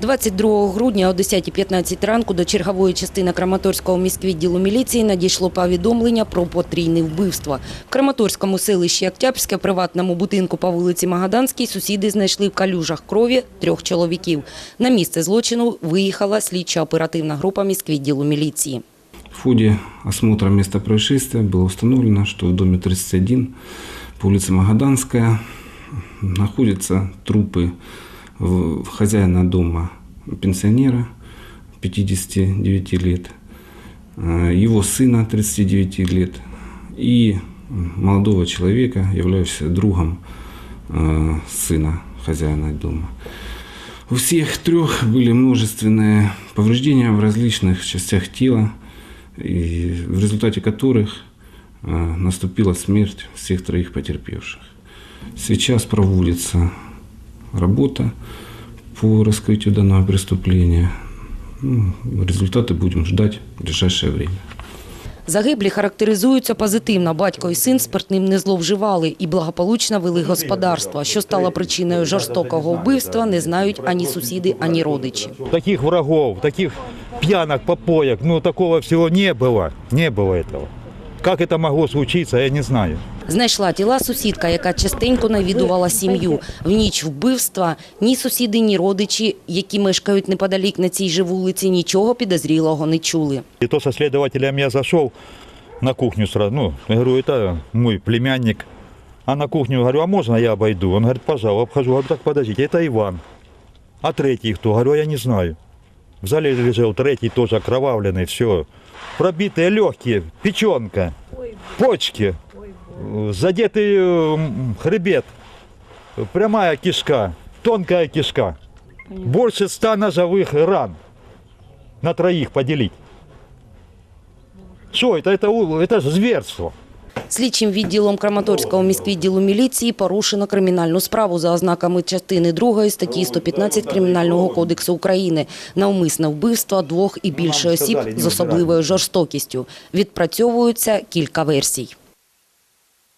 22 грудня о 10.15 ранку до чергової частини Краматорського міськвідділу міліції надійшло повідомлення про потрійне вбивство. В Краматорському селищі Октябрське, приватному будинку по вулиці Магаданській, сусіди знайшли в калюжах крові трьох чоловіків. На місце злочину виїхала слідчо-оперативна група міськвідділу міліції. В ходе осмотра места происшествия было установлено, что в доме 31 по улице Магаданская находятся трупы в- хозяина дома пенсионера 59 лет, э, его сына 39 лет и молодого человека, являющегося другом э, сына хозяина дома. У всех трех были множественные повреждения в различных частях тела, и в результате которых э, наступила смерть всех троих потерпевших. Сейчас проводится работа по раскрытию данного преступления. Ну, результаты будем ждать в ближайшее время. Загиблі характеризуються позитивно. Батько і син спиртним не зловживали і благополучно вели господарство. Що стало причиною жорстокого вбивства, не знають ані сусіди, ані родичі. Таких врагов, таких пьянок, попоек, ну такого всего не было. Не было этого. Как это могло случиться, я не знаю. Знайшла тіла сусідка, яка частенько навідувала сім'ю. В ніч вбивства ні сусіди, ні родичі, які мешкають неподалік на цій же вулиці, нічого підозрілого не чули. И то со следователем я зашел на кухню сразу, ну, я говорю, это мой племянник. А на кухню говорю, а можно я обойду? Он говорит, пожалуйста, обхожу. Говорю, так подождите, это Иван. А третий кто? Говорю, «А я не знаю. В зале лежал третий тоже окровавленный, все. Пробитые легкие, печенка, почки, э, задетый м, хребет, прямая кишка, тонкая кишка. Больше ста ножевых ран на троих поделить. Что это? Это, у- это же зверство. Слідчим відділом Краматорського міськвідділу міліції порушено кримінальну справу за ознаками частини 2 статті 115 Кримінального кодексу України навмисне вбивство двох і більше осіб з особливою жорстокістю. Відпрацьовуються кілька версій.